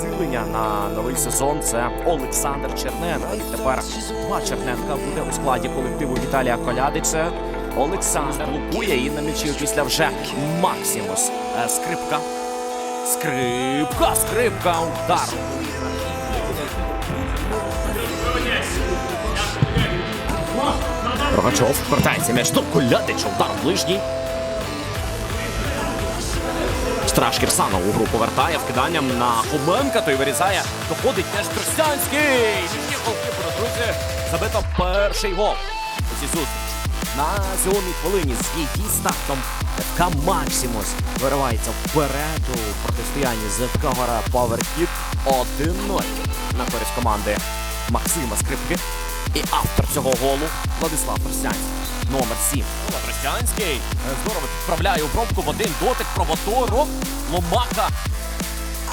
підсилення на новий сезон. Це Олександр Черненко. І тепер два Черненка буде у складі колективу Віталія Колядича. Олександр блокує і на м'ячі після вже Максимус. Е, Скрипка. Скрипка, скрипка, удар. Рогачов повертається м'яч до Колядича. Удар ближній. Страж Кірсана у гру повертає вкиданням на Хоменка, той вирізає. Доходить теж Тростянський. Друзі. Забито перший гол. у цій. На сьомій хвилині з її стартом ФК Максимус виривається вперед у протистоянні з ФК Гора Паверхіт 1-0 на користь команди Максима Скрипки. І автор цього голу Владислав Тростянський. Номер 7. Тростянський е, здорово відправляє у пробку в один дотик провотору. Ломака.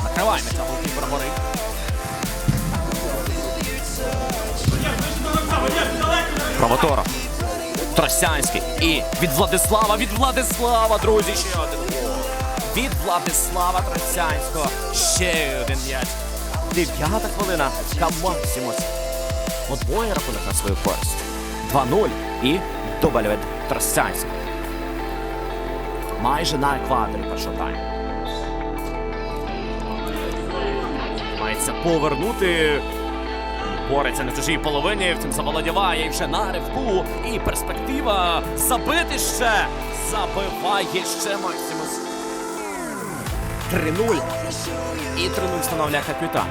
Накриває м'яча голкіпер гори. Провотора. Тростянський. І від Владислава, від Владислава, друзі, ще один. Від Владислава Тростянського. Ще один м'яч. Дев'ята хвилина. Ка Максимус. Подвоє рахунок на свою користь. 2-0 і дубль від Тростянського. Майже на екваторі першого тайму. Мається повернути. Бореться на чужій половині, втім заволодіває і вже на ривку. І перспектива забити ще. Забиває ще Максимус. 3-0. І 3-0 встановлює капітан.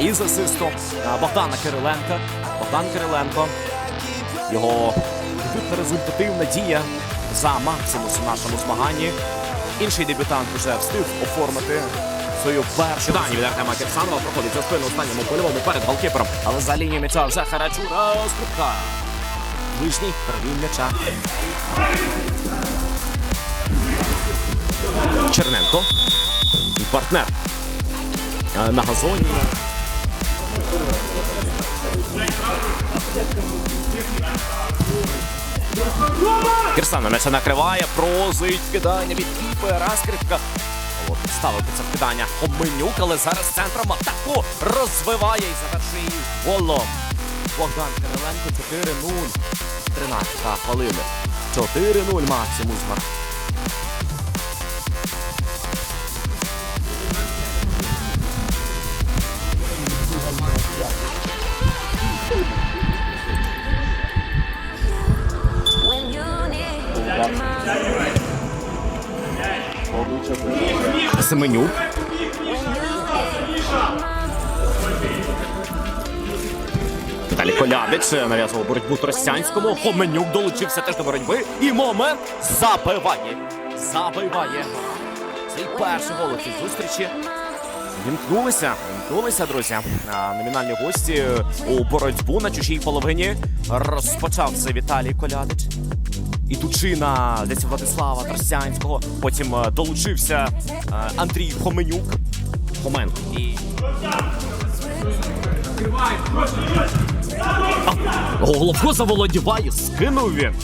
І з асистом Богдана Кириленка. Богдан Кириленко. Його результативна дія за Максимус у нашому змаганні. Інший дебютант вже встиг оформити свою першу дані від Артема Кирсанова. Проходить за спину останньому польовому перед голкіпером. Але за лінією м'яча вже Харачура скрипка. Ближній перевів м'яча. Черненко. Партнер. Е, На газоні. Кирсана м'яча накриває, прозить кидання від кіпера. Скрипка. Ставив під це вкидання Хоменюк, але зараз центром атаку розвиває і завершує голом. Богдан Кириленко 4-0. 13 хвилини. 4-0 Максимус Марк. Семенюк. Далі Колядич нав'язував боротьбу Тростянському. Хоменюк долучився теж до боротьби. І момент забиває. Забиває. Цей перший гол у цій зустрічі. Вімкнулися, вімкнулися, друзі. А, номінальні гості у боротьбу на чужій половині. Розпочав це Віталій Колядич. Ідучи на здається, Владислава Тростянського. Потім е, долучився е, Андрій Хоменюк. Хоменко. І... Головко заволодіває, скинув він.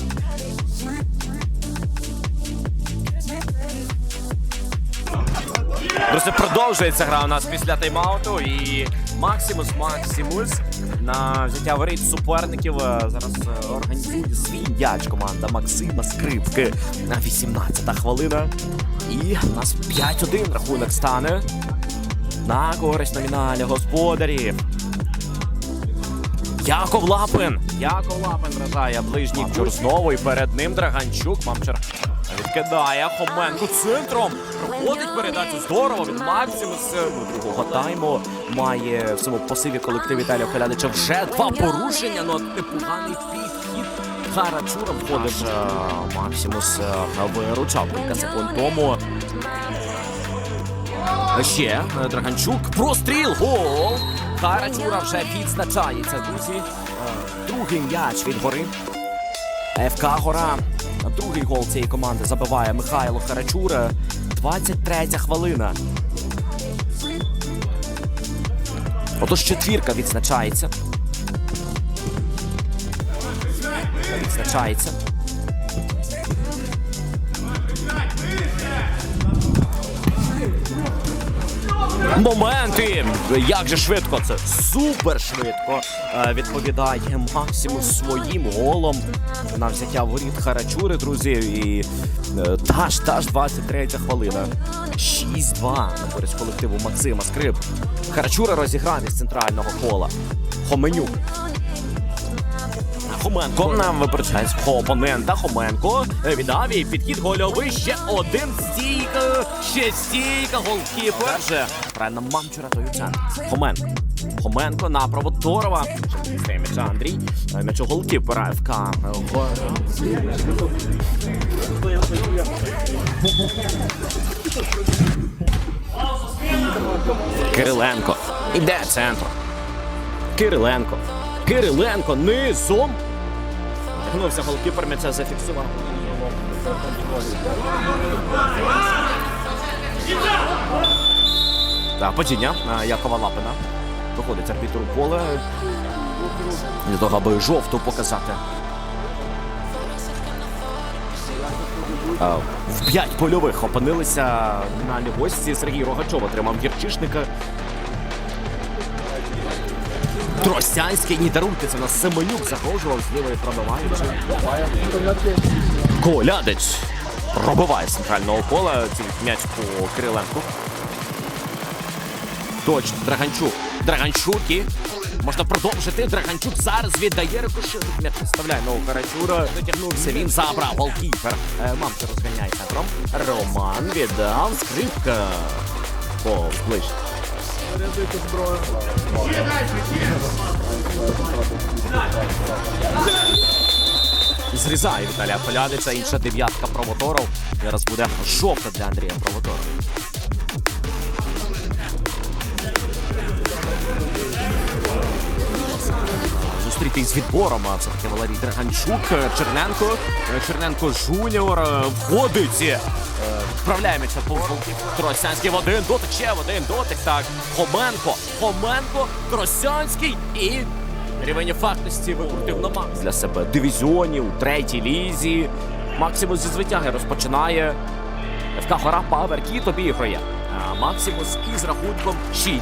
Друзі, продовжується гра у нас після тайм-ауту і Максимус Максимус на взяття воріт суперників е, зараз е, організує свій м'яч команда Максима Скрипки на 18-та хвилина. І у нас 5-1 рахунок стане на користь номіналі господарів. Яков Лапин. Яков Лапин вражає ближній знову і перед ним Драганчук. Мамчур відкидає Хоменко центром. Проходить передачу здорово від Максимуса. Другого тайму має в цьому посиві колектив Віталія Колядича вже два порушення. Ну непоганий підхід. Харачура входить е, Максимус е, виручав кілька секунд тому. Ще е, Драганчук. Простріл. Гол. Харачура вже відзначається, друзі. Е, Другий м'яч від гори. ФК Гора. Другий гол цієї команди забиває Михайло Харачура. 23 хвилина. Отож четвірка відзначається. Відзначається. Моменти! Як же швидко це? Супер швидко е, відповідає Максимум своїм голом на взяття воріт Харачури, друзі. І е, та ж, та ж 23 хвилина. 6-2 на користь колективу Максима Скрип. Харачура розіграв із центрального кола. Хоменюк. Хоменко нам випереджає опонента. Хоменко е, віддав і підхід гольовий. Ще один стійка. Ще стійка. Голкіпер. Же правильно мамчура той у. Хоменко. Хоменко на Провоторова. М'яча Андрій. Е, М'яч у голкіпера ФК. Кириленко. Іде центр. Кириленко. Кириленко низом. Гнувся голкіпер, м'яча зафіксував. Так, падіння Якова Лапина. Виходить арбітр у поле. Для того, аби жовту показати. В п'ять польових опинилися на лівості. Сергій Рогачов отримав гірчишника. Тростянський, ні даруйте, це нас Семенюк загрожував з лівої пробиваючи. Колядич пробиває з центрального пола. М'яч по Кириленку. Точно, Драганчук. Драганчук і можна продовжити. Драганчук зараз віддає рикошет. М'яч вставляє нового Карачура. Дотягнувся він, забрав голкіпер. Е, Мамка розганяє центром. Роман віддав скрипка. Повз ближче. Зрізає Віталія Полядиця, інша дев'ятка провоторов. Зараз буде жовта для Андрія Провоторова. Зустріти з відбором, це таки Валерій Драганчук, е, Черненко, е, Черненко Жуніор е, входить. Вправляє м'яча по Тросянський в один дотик, ще в один дотик. Так, Хоменко, Хоменко, Тросянський і рівень фактності викрутив на макс для себе дивізіонів третій лізі. Максимус зі звитяги розпочинає. ФК Гора Павер Кіт обігрує. А Максимус із рахунком 6-2.